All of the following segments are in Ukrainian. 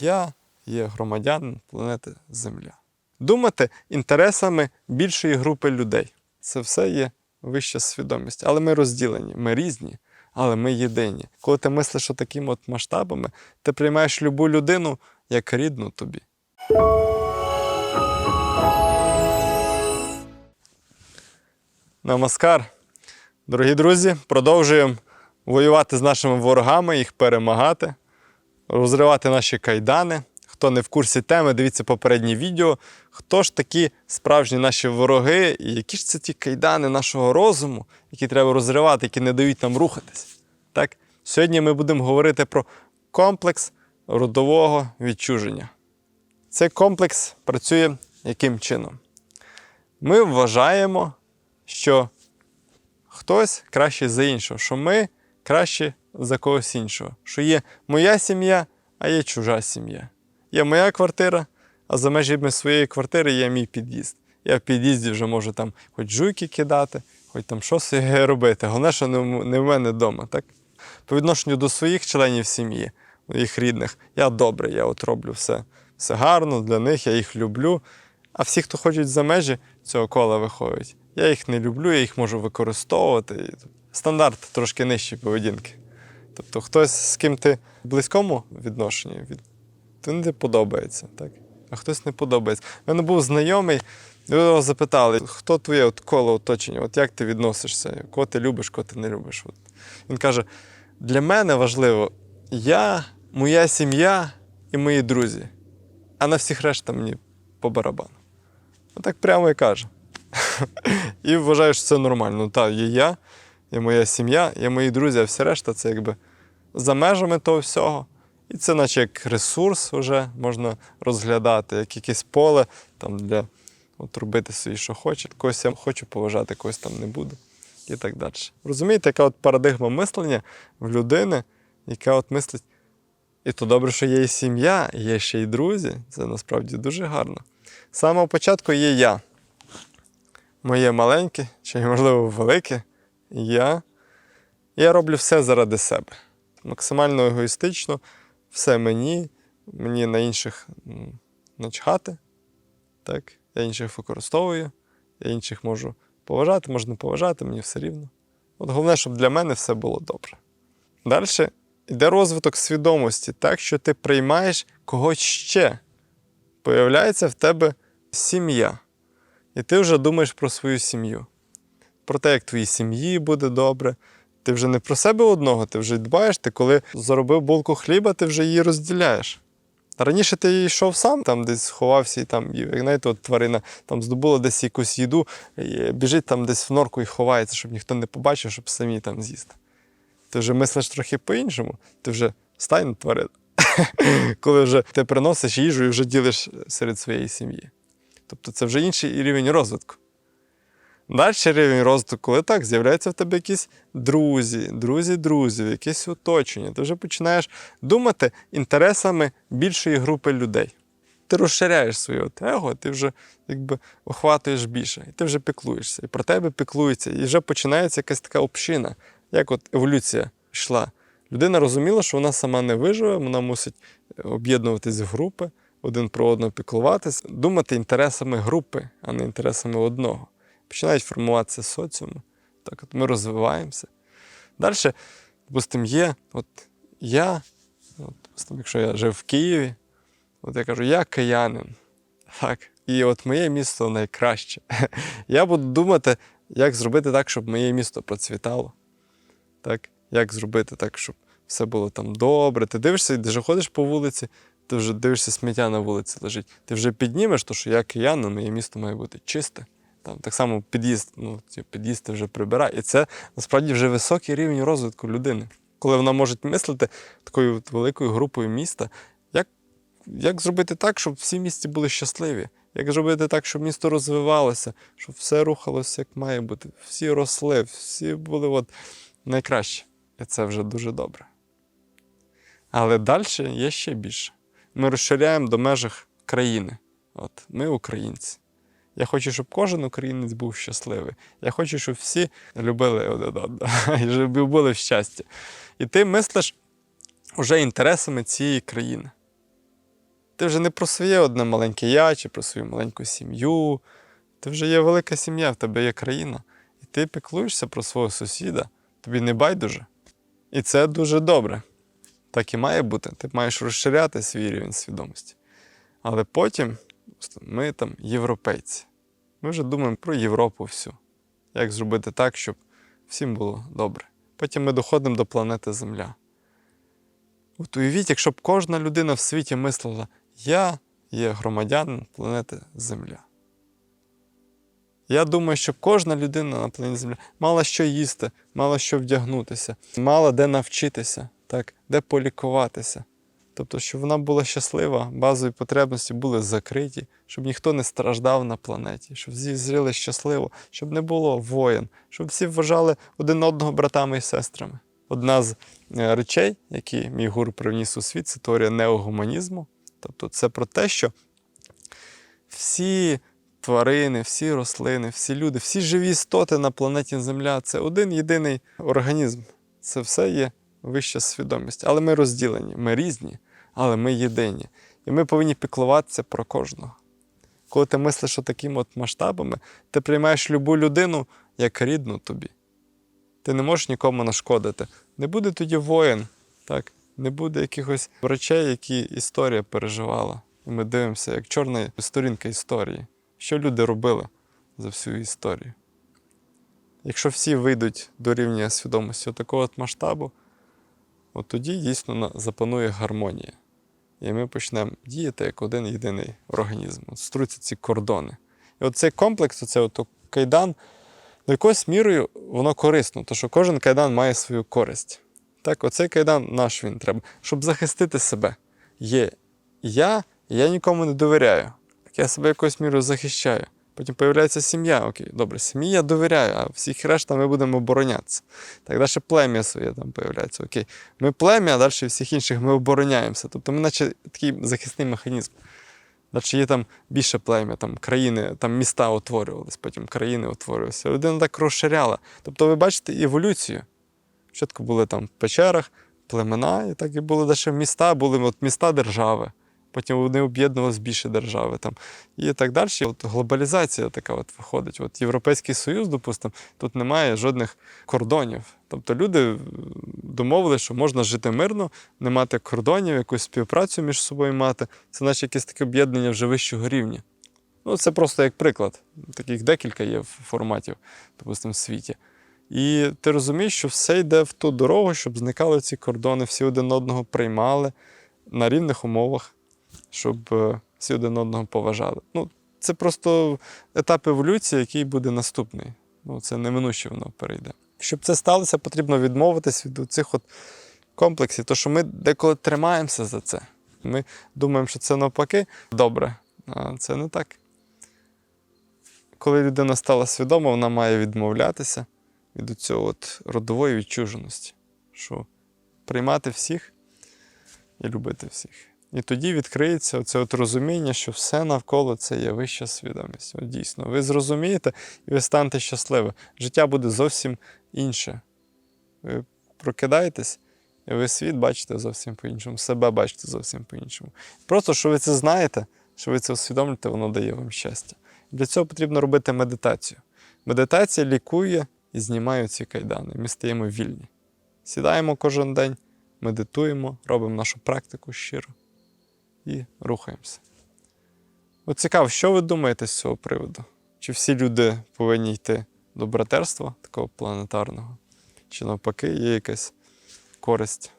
Я є громадянин планети Земля. Думати інтересами більшої групи людей. Це все є вища свідомість. Але ми розділені, ми різні, але ми єдині. Коли ти мислиш такими от масштабами, ти приймаєш любу людину як рідну тобі. Намаскар. Дорогі друзі, продовжуємо воювати з нашими ворогами, їх перемагати, розривати наші кайдани. Хто не в курсі теми, дивіться попереднє відео. Хто ж такі справжні наші вороги, і які ж це ті кайдани нашого розуму, які треба розривати, які не дають нам рухатись. Так? Сьогодні ми будемо говорити про комплекс родового відчуження. Цей комплекс працює яким чином? Ми вважаємо, що хтось краще за іншого, що ми краще за когось іншого, що є моя сім'я, а є чужа сім'я. Є моя квартира, а за межами своєї квартири є мій під'їзд. Я в під'їзді вже можу там хоч жуйки кидати, хоч там щось робити. Головне, що не в- не в мене вдома. Так? По відношенню до своїх членів сім'ї, їх рідних, я добре, я от роблю все, все гарно для них, я їх люблю. А всі, хто ходять за межі цього кола виходять, я їх не люблю, я їх можу використовувати. Стандарт трошки нижчої поведінки. Тобто хтось, з ким ти в близькому відношенні, він не подобається, так? а хтось не подобається. У мене був знайомий, його запитали, хто твоє от коло оточення, от як ти відносишся, кого ти любиш, кого ти не любиш. От. Він каже: для мене важливо я, моя сім'я і мої друзі, а на всіх решта мені по барабану. Отак прямо і каже. І вважаю, що це нормально. Ну, так, є я, є моя сім'я, є мої друзі, а все решта це якби за межами того всього. І це, наче як ресурс, вже можна розглядати, як якесь поле там для от, робити собі, що хоче. Когось я хочу поважати, когось там не буду. І так далі. Розумієте, яка от парадигма мислення в людини, яка от мислить. І то добре, що є і сім'я, є ще й друзі. Це насправді дуже гарно. З самого початку є я. Моє маленьке, чи можливо велике я. Я роблю все заради себе. Максимально егоїстично, все мені, мені на інших начхати. Так? Я інших використовую, я інших можу поважати, можу не поважати, мені все рівно. От головне, щоб для мене все було добре. Далі йде розвиток свідомості, так що ти приймаєш когось ще. Появляється в тебе сім'я. І ти вже думаєш про свою сім'ю, про те, як твоїй сім'ї буде добре. Ти вже не про себе одного, ти вже дбаєш, ти коли заробив булку хліба, ти вже її розділяєш. Раніше ти йшов сам, там десь ховався і там, як знаєте, от тварина там здобула десь якусь їду, і біжить там десь в норку і ховається, щоб ніхто не побачив, щоб самі там з'їсти. Ти вже мислиш трохи по-іншому, ти вже стань тварина. Коли вже ти приносиш їжу і вже ділиш серед своєї сім'ї. Тобто це вже інший рівень розвитку. Далі рівень розвитку, коли так, з'являються в тебе якісь друзі, друзі друзів, якесь оточення. Ти вже починаєш думати інтересами більшої групи людей. Ти розширяєш своє его, ти вже якби охватуєш більше, і ти вже піклуєшся, і про тебе піклуються, і вже починається якась така община, як от еволюція йшла. Людина розуміла, що вона сама не виживе, вона мусить об'єднуватись в групи, один про одного піклуватись, думати інтересами групи, а не інтересами одного. Починають формуватися соціуми. Так, от ми розвиваємося. Далі, допустимо, є, от я, от, допустимо, якщо я жив в Києві, от я кажу, я киянин. Так, і от моє місто найкраще. Я буду думати, як зробити так, щоб моє місто процвітало. Так, як зробити так, щоб все було там добре. Ти дивишся, і вже ходиш по вулиці, ти вже дивишся, сміття на вулиці лежить. Ти вже піднімеш, то, що я киянин, моє місто має бути чисте. Там так само під'їзд, ну, під'їзд вже прибирає. І це насправді вже високий рівень розвитку людини. Коли вона може мислити такою великою групою міста, як, як зробити так, щоб всі місті були щасливі? Як зробити так, щоб місто розвивалося, щоб все рухалося як має бути, всі росли, всі були от найкращі. І це вже дуже добре. Але далі є ще більше. Ми розширяємо до межах країни. От, ми українці. Я хочу, щоб кожен українець був щасливий. Я хочу, щоб всі любили один одного і щоб були в щасті. І ти мислиш вже інтересами цієї країни. ти вже не про своє одне маленьке я чи про свою маленьку сім'ю. Ти вже є велика сім'я, в тебе є країна. І ти піклуєшся про свого сусіда, тобі не байдуже. І це дуже добре. Так і має бути. Ти маєш розширяти свій рівень свідомості. Але потім ми там європейці. Ми вже думаємо про Європу всю. Як зробити так, щоб всім було добре. Потім ми доходимо до планети Земля. От уявіть, якщо б кожна людина в світі мислила, я є громадянин планети Земля. Я думаю, що кожна людина на планеті Земля мала що їсти, мала що вдягнутися, мала де навчитися, так, де полікуватися. Тобто, щоб вона була щаслива, базові потребності були закриті, щоб ніхто не страждав на планеті, щоб всі зріли щасливо, щоб не було воєн, щоб всі вважали один одного братами і сестрами. Одна з е, речей, які мій гуру привніс у світ, це теорія неогуманізму. Тобто, це про те, що всі тварини, всі рослини, всі люди, всі живі істоти на планеті Земля це один єдиний організм. Це все є вища свідомість. Але ми розділені, ми різні, але ми єдині. І ми повинні піклуватися про кожного. Коли ти мислиш такими от масштабами, ти приймаєш любу людину як рідну тобі. Ти не можеш нікому нашкодити. Не буде тоді воїн, так? не буде якихось речей, які історія переживала. І ми дивимося, як чорна сторінка історії. Що люди робили за всю історію? Якщо всі вийдуть до рівня свідомості такого от масштабу, от тоді дійсно запанує гармонія. І ми почнемо діяти як один єдиний організм. От струться ці кордони. І от цей комплекс, оце кайдан, до якоюсь мірою воно корисно, тому що кожен кайдан має свою користь. Так, оцей кайдан наш він треба, щоб захистити себе. Є я, я нікому не довіряю. Так я себе якоюсь мірою захищаю. Потім появляється сім'я. Окей, добре, сім'ї я довіряю, а всіх решта ми будемо оборонятися. Так далі плем'я своє там появляється. Окей. Ми плем'я, а далі всіх інших ми обороняємося. Тобто ми наче такий захисний механізм. Далі є там більше плем'я, там країни, там міста утворювались, потім країни утворювалися. Людина так розширяла. Тобто ви бачите еволюцію. Спочатку були там в печерах, племена, і так і були далі міста, були от міста держави. Потім вони об'єднувалися більше держави. Там, і так далі. От глобалізація така от виходить. От Європейський Союз, допустимо, тут немає жодних кордонів. Тобто люди е, домовилися, що можна жити мирно, не мати кордонів, якусь співпрацю між собою мати. Це наче якесь таке об'єднання вже вищого рівня. Ну, це просто як приклад. Таких декілька є форматів, допустимо, в світі. І ти розумієш, що все йде в ту дорогу, щоб зникали ці кордони, всі один одного приймали на рівних умовах, щоб е, всі один одного поважали. Ну, це просто етап еволюції, який буде наступний. Ну, це неминуче воно перейде. Щоб це сталося, потрібно відмовитись від цих от комплексів, тому що ми деколи тримаємося за це. Ми думаємо, що це навпаки добре, а це не так. Коли людина стала свідома, вона має відмовлятися від цього от родової відчуженості, що приймати всіх і любити всіх. І тоді відкриється от розуміння, що все навколо це є вища свідомість. От дійсно, ви зрозумієте і ви станете щасливі. Життя буде зовсім інше. Ви прокидаєтесь, і ви світ бачите зовсім по-іншому, себе бачите зовсім по-іншому. Просто що ви це знаєте, що ви це усвідомлюєте, воно дає вам щастя. Для цього потрібно робити медитацію. Медитація лікує і знімає ці кайдани. Ми стаємо вільні. Сідаємо кожен день, медитуємо, робимо нашу практику щиро і рухаємося. От цікаво, що ви думаєте з цього приводу? Чи всі люди повинні йти до братерства такого планетарного? Чи навпаки є якась користь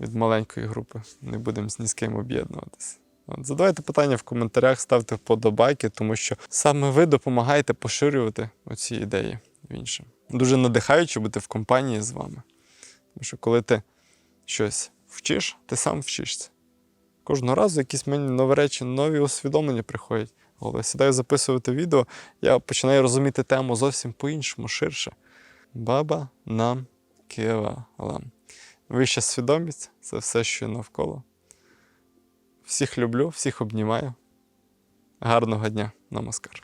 від маленької групи? Не будемо з ні з ким об'єднуватися. Задавайте питання в коментарях, ставте вподобайки, тому що саме ви допомагаєте поширювати оці ідеї в іншим. Дуже надихаюче бути в компанії з вами. Тому що коли ти щось вчиш, ти сам вчишся. Кожного разу якісь мені нові речі, нові усвідомлення приходять. Коли сідаю записувати відео, я починаю розуміти тему зовсім по-іншому, ширше. Баба нам кевалам. Вища свідомість це все, що є навколо. Всіх люблю, всіх обнімаю. Гарного дня, намаскар.